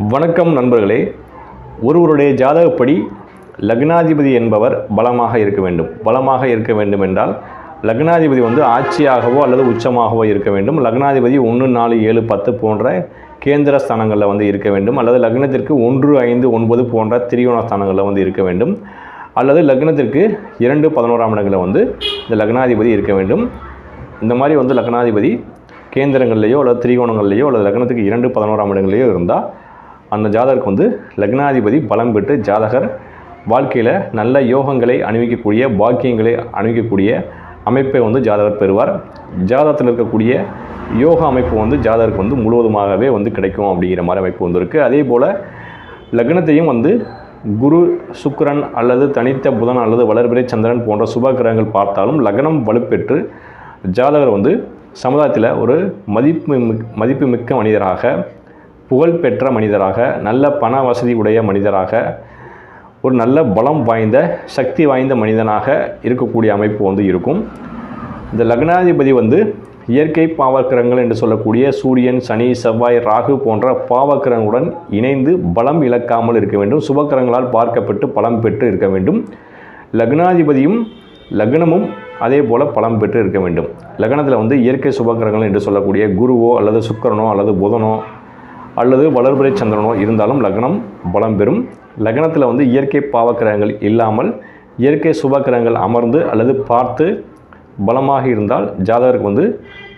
வணக்கம் நண்பர்களே. ஒருவருடைய ஜாதகப்படி லக்னாதிபதி என்பவர் பலமாக இருக்க வேண்டும். பலமாக இருக்க வேண்டும் என்றால் லக்னாதிபதி வந்து ஆட்சியாகவோ அல்லது உச்சமாகவோ இருக்க வேண்டும். லக்னாதிபதி ஒன்று நாலு ஏழு பத்து போன்ற கேந்திர ஸ்தானங்களில் வந்து இருக்க வேண்டும். அல்லது லக்னத்திற்கு ஒன்று ஐந்து ஒன்பது போன்ற திரிகோண ஸ்தானங்களில் வந்து இருக்க வேண்டும். அல்லது லக்னத்திற்கு இரண்டு பதினோராம் இடங்களில் வந்து இந்த லக்னாதிபதி இருக்க வேண்டும். இந்த மாதிரி வந்து லக்னாதிபதி கேந்திரங்கள்லேயோ அல்லது திரிகோணங்கள்லேயோ அல்லது லக்னத்துக்கு இரண்டு பதினோராம் இடங்கள்லையோ இருந்தால் அந்த ஜாதகருக்கு வந்து லக்னாதிபதி பலம் பெற்று ஜாதகர் வாழ்க்கையில் நல்ல யோகங்களை அணிவிக்கக்கூடிய பாக்கியங்களை அணிவிக்கக்கூடிய அமைப்பை வந்து ஜாதகர் பெறுவார். ஜாதகத்தில் இருக்கக்கூடிய யோக அமைப்பு வந்து ஜாதகருக்கு வந்து முழுவதுமாகவே வந்து கிடைக்கும் அப்படிங்கிற மாதிரி அமைப்பு வந்திருக்கு அதே போல் லக்னத்தையும் வந்து குரு சுக்கரன் அல்லது தனித்த புதன் அல்லது வளர்பிறை சந்திரன் போன்ற சுப கிரகங்கள் பார்த்தாலும் லக்னம் வலுப்பெற்று ஜாதகர் வந்து சமுதாயத்தில் ஒரு மதிப்பு மிக் மதிப்பு மிக்க மனிதராக புகழ்பெற்ற மனிதராக நல்ல பண வசதி உடைய மனிதராக ஒரு நல்ல பலம் வாய்ந்த சக்தி வாய்ந்த மனிதனாக இருக்கக்கூடிய அமைப்பு வந்து இருக்கும். இந்த லக்னாதிபதி வந்து இயற்கை பாவக்கிரகங்கள் என்று சொல்லக்கூடிய சூரியன் சனி செவ்வாய் ராகு போன்ற பாவக்கிரகங்களுடன் இணைந்து பலம் இழக்காமல் இருக்க வேண்டும். சுபக்கிரகங்களால் பார்க்கப்பட்டு பலம் பெற்று இருக்க வேண்டும். லக்னாதிபதியும் லக்னமும் அதே போல் பலம் பெற்று இருக்க வேண்டும். லக்னத்தில் வந்து இயற்கை சுபக்கிரகங்கள் என்று சொல்லக்கூடிய குருவோ அல்லது சுக்கிரனோ அல்லது புதனோ அல்லது வளர்பிறை சந்திரனோ இருந்தாலும் லக்னம் பலம் பெறும். லக்னத்தில் வந்து இயற்கை பாவக்கிரகங்கள் இல்லாமல் இயற்கை சுபக்கிரகங்கள் அமர்ந்து அல்லது பார்த்து பலமாக இருந்தால் ஜாதகருக்கு வந்து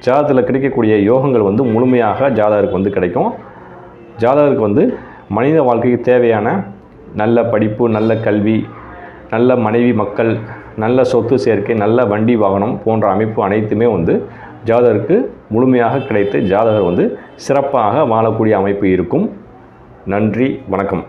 ஜாதகத்தில் கிடைக்கக்கூடிய யோகங்கள் வந்து முழுமையாக ஜாதகருக்கு வந்து கிடைக்கும். ஜாதகருக்கு வந்து மனித வாழ்க்கைக்கு தேவையான நல்ல படிப்பு நல்ல கல்வி நல்ல மனைவி மக்கள் நல்ல சொத்து சேர்க்கை நல்ல வண்டி வாகனம் போன்ற அமைப்பு அனைத்துமே வந்து ஜாதகருக்கு முழுமையாக கிடைத்து ஜாதகர் வந்து சிறப்பாக வாழக்கூடிய அமைப்பு இருக்கும். நன்றி வணக்கம்.